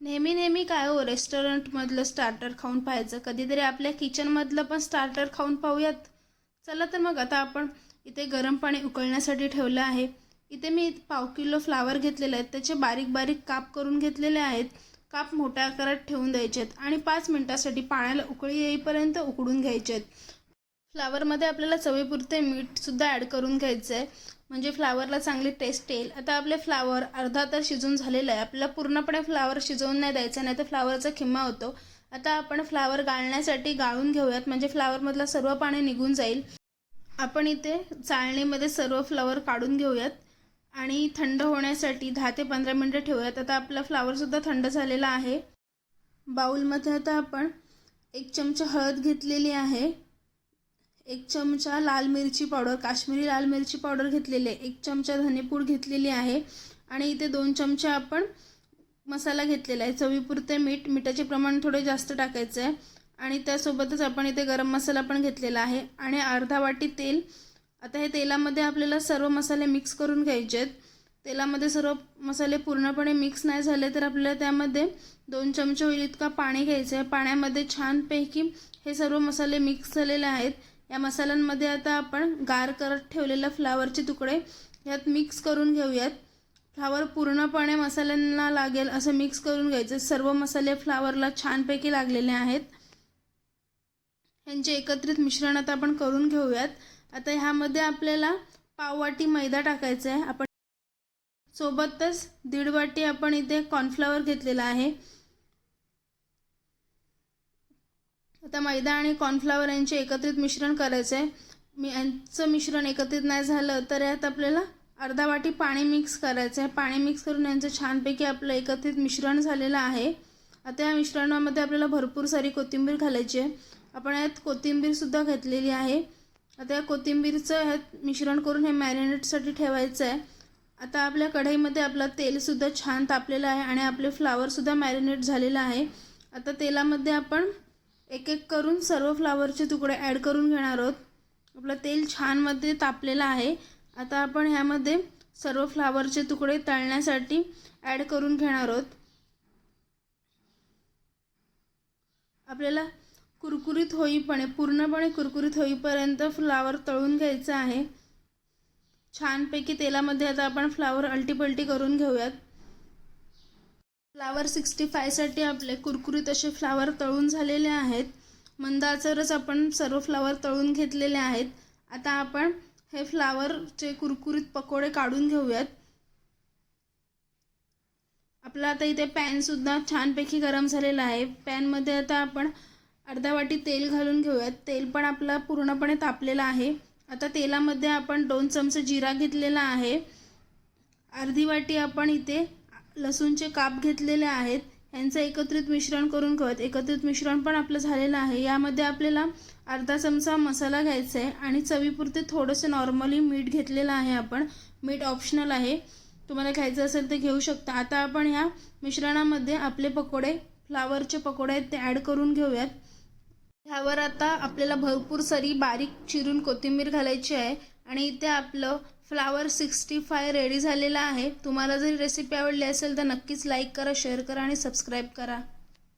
नेहमी नेहमी काय हो रेस्टॉरंटमधलं स्टार्टर खाऊन पाहायचं. कधीतरी आपल्या किचनमधलं पण स्टार्टर खाऊन पाहूयात. चला तर मग आता आपण इथे गरम पाणी उकळण्यासाठी ठेवलं आहे. इथे मी पाव किलो फ्लावर घेतलेले आहेत. त्याचे बारीक बारीक काप करून घेतलेले आहेत. काप मोठ्या आकारात ठेवून द्यायचे आहेत आणि पाच मिनटासाठी पाण्याला उकळी येईपर्यंत उकडून घ्यायचे आहेत फ्लावरमध्ये आपल्याला चवीपुरते मीठसुद्धा ॲड करून घ्यायचं आहे. म्हणजे फ्लावरला चांगली टेस्ट येईल. आता आपले फ्लावर अर्धा तर शिजून झालेलं आहे. आपल्याला पूर्णपणे फ्लावर शिजवून नाही द्यायचं नाही तर फ्लावरचा खिम्मा होतो. आता आपण फ्लावर गाळण्यासाठी गाळून घेऊयात. म्हणजे फ्लावरमधलं सर्व पाणी निघून जाईल. आपण इथे चाळणीमध्ये सर्व फ्लावर काढून घेऊयात. आणि थंड होण्यासाठी दहा ते पंधरा मिनटं ठेवूयात. आता आपला फ्लावरसुद्धा थंड झालेला आहे. बाऊलमध्ये आता आपण एक चमचा हळद घेतलेली आहे. एक चमचा लाल मिरची पावडर काश्मीरी लाल मिरची पावडर घेतलेली आहे एक चमचा धनेपूड घेतलेली आहे आणि इथे दोन चमचे आपण मसाला घेतलेला आहे. चवीपुरते मीठ मिठाचे प्रमाण थोडे जास्त टाकायचं आहे आणि त्यासोबतच आपण इथे गरम मसाला पण घेतलेला आहे आणि अर्धा वाटी तेल. आता हे तेलामध्ये आपल्याला सर्व मसाले मिक्स करून घ्यायचे आहेत. तेलामध्ये सर्व मसाले पूर्णपणे मिक्स नाही झाले तर आपल्याला त्यामध्ये दोन चमचे होईल इतका पाणी घ्यायचं आहे. पाण्यामध्ये छानपैकी हे सर्व मसाले मिक्स झालेले आहेत. या मसाल्यांमध्ये आता आपण गार करत ठेवलेल्या फ्लावरचे तुकडे यात मिक्स करून घेऊयात. फ्लावर पूर्णपणे मसाल्यांना लागेल असं मिक्स करून घ्यायचं. सर्व मसाले फ्लावरला छानपैकी लागलेले आहेत. ह्यांचे एकत्रित मिश्रण आता आपण करून घेऊयात. आता ह्यामध्ये आपल्याला पाववाटी मैदा टाकायचा आहे. आपण सोबतच दीड वाटी आपण इथे कॉर्नफ्लॉवर घेतलेला आहे. आता मैदा आणि कॉर्नफ्लॉवर यांचे एकत्रित मिश्रण करायचं आहे मी यांचं मिश्रण एकत्रित नाही झालं तर यात आपल्याला अर्धा वाटी पाणी मिक्स करायचं आहे पाणी मिक्स करून यांचं छानपैकी आपलं एकत्रित मिश्रण झालेलं आहे. आता या मिश्रणामध्ये आपल्याला भरपूर सारी कोथिंबीर घालायची आहे. आपण यात कोथिंबीरसुद्धा घेतलेली आहे. आता या कोथिंबीरचं ह्यात मिश्रण करून हे मॅरिनेटसाठी ठेवायचं आहे आता आपल्या कढईमध्ये आपलं तेलसुद्धा छान तापलेलं आहे आणि आपले फ्लावरसुद्धा मॅरिनेट झालेलं आहे. आता तेलामध्ये आपण एक एक करून सर्व फ्लावरचे तुकडे ॲड करून घेणार आहोत. आपलं तेल छानमध्ये तापलेलं आहे. आता आपण ह्यामध्ये सर्व फ्लावरचे तुकडे तळण्यासाठी ॲड करून घेणार आहोत. आपल्याला कुरकुरीत होईपणे पूर्णपणे कुरकुरीत होईपर्यंत फ्लावर तळून घ्यायचं आहे. छानपैकी तेलामध्ये आता आपण फ्लावर अलटीपलटी करून घेऊयात. फ्लावर सिक्स्टी फायसाठी आपले कुरकुरीत असे फ्लावर तळून झालेले आहेत. मंदाचरच आपण सर्व फ्लावर तळून घेतलेले आहेत. आता आपण हे फ्लावरचे कुरकुरीत पकोडे काढून घेऊयात. आपला आता इथे पॅनसुद्धा छानपैकी गरम झालेला आहे. पॅनमध्ये आता आपण अर्धा वाटी तेल घालून घेऊयात. तेल पण आपला पूर्णपणे तापलेलं आहे. आता तेलामध्ये आपण दोन चमचे जिरा घेतलेला आहे. अर्धी वाटी आपण इथे लसूणचे काप घेतलेले आहेत यांचं एकत्रित मिश्रण करून घेऊयात एकत्रित मिश्रण पण आपलं झालेलं आहे. यामध्ये आपल्याला अर्धा चमचा मसाला घ्यायचा आहे आणि चवीपुरते थोडंसं नॉर्मली मीठ घेतलेलं आहे आपण. मीठ ऑप्शनल आहे. तुम्हाला घ्यायचं असेल तर घेऊ शकता. आता आपण ह्या मिश्रणामध्ये आपले पकोडे फ्लावरचे पकोडे आहेत ते ॲड करून घेऊयात. ह्यावर आता आपल्याला भरपूर सारी बारीक चिरून कोथिंबीर घालायची आहे आणि इथे आपलं फ्लावर सिक्स्टी फाय रेडी झालेला आहे. तुम्हाला जरी रेसिपी आवडली असेल तर नक्कीच लाईक करा शेअर करा आणि सबस्क्राईब करा.